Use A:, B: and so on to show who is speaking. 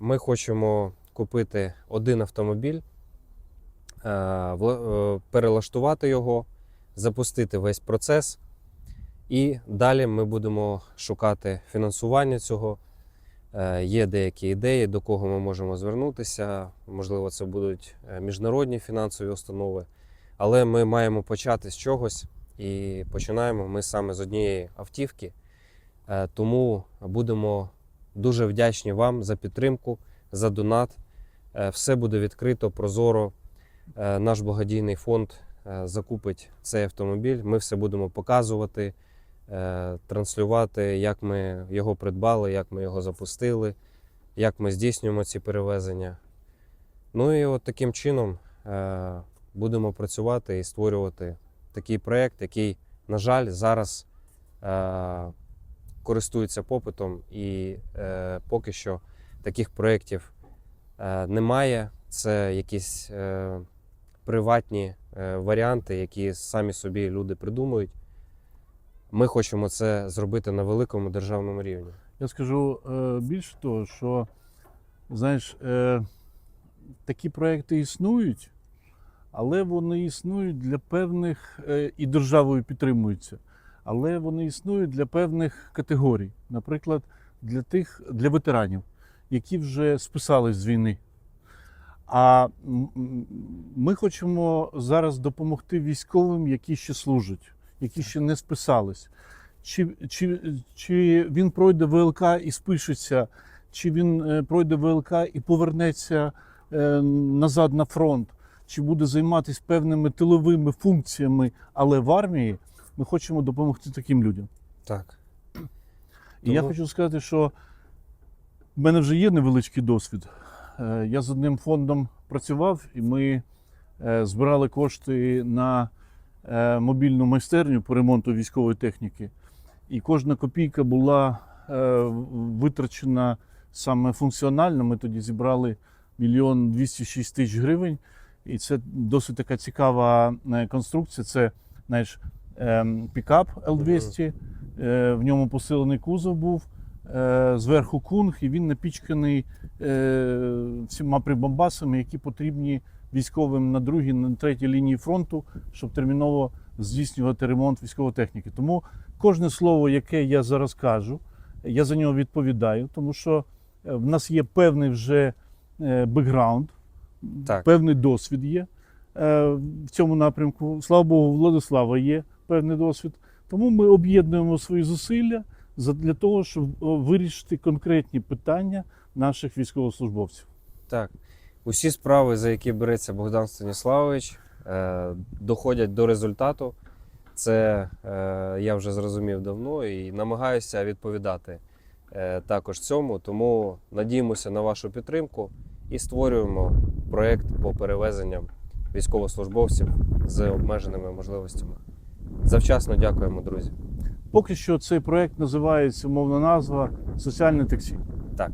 A: Ми хочемо купити один автомобіль, е, е, перелаштувати його, запустити весь процес. І далі ми будемо шукати фінансування цього. Е, Є деякі ідеї, до кого ми можемо звернутися. Можливо, це будуть міжнародні фінансові установи. Але ми маємо почати з чогось і починаємо ми саме з однієї автівки. Тому будемо дуже вдячні вам за підтримку, за донат. Е, Все буде відкрито, прозоро. Е, Наш благодійний фонд е, закупить цей автомобіль. Ми все будемо показувати, транслювати, як ми його придбали, як ми його запустили, як ми здійснюємо ці перевезення. Ну і от таким чином будемо працювати і створювати такий проєкт, який, на жаль, зараз користується попитом, і е, поки що таких проєктів е, немає. Це якісь е, приватні е, варіанти, які самі собі люди придумують. Ми хочемо це зробити на великому державному рівні.
B: Я скажу е, більше того, що знаєш, е, такі проекти існують, але вони існують для певних е, і державою підтримуються, але вони існують для певних категорій, наприклад, для тих для ветеранів, які вже списались з війни. А ми хочемо зараз допомогти військовим, які ще служать, які ще не списались. Чи, чи, чи він пройде ВЛК і спишеться, чи він е, пройде ВЛК і повернеться е, назад на фронт, чи буде займатися певними тиловими функціями, але в армії ми хочемо допомогти таким людям.
A: Так.
B: І я хочу сказати, що в мене вже є невеличкий досвід. Е, Я з одним фондом працював, і ми е, збирали кошти на е, мобільну майстерню по ремонту військової техніки. І кожна копійка була витрачена саме функціонально. Ми тоді зібрали мільйон 206 тисяч гривень. І це досить така цікава конструкція. Це знаєш, пікап L200, е, в ньому посилений кузов був, е, зверху кунг, і він напічканий е, всіма прибамбасами, які потрібні військовим на другій, на третій лінії фронту, щоб терміново здійснювати ремонт військової техніки. Тому кожне слово, яке я зараз кажу, я за нього відповідаю, тому що в нас є певний вже бекграунд, певний досвід є в цьому напрямку. Слава Богу, Владислава є певний досвід. Тому ми об'єднуємо свої зусилля для того, щоб вирішити конкретні питання наших військовослужбовців.
A: Так. Усі справи, за які береться Богдан Станіславович, е, доходять до результату. Це е, я вже зрозумів давно і намагаюся відповідати е, також цьому. Тому надіємося на вашу підтримку і створюємо проєкт по перевезенням військовослужбовців з обмеженими можливостями. Завчасно дякуємо, друзі.
B: Поки що цей проект називається умовна назва Соціальне таксі.
A: Так.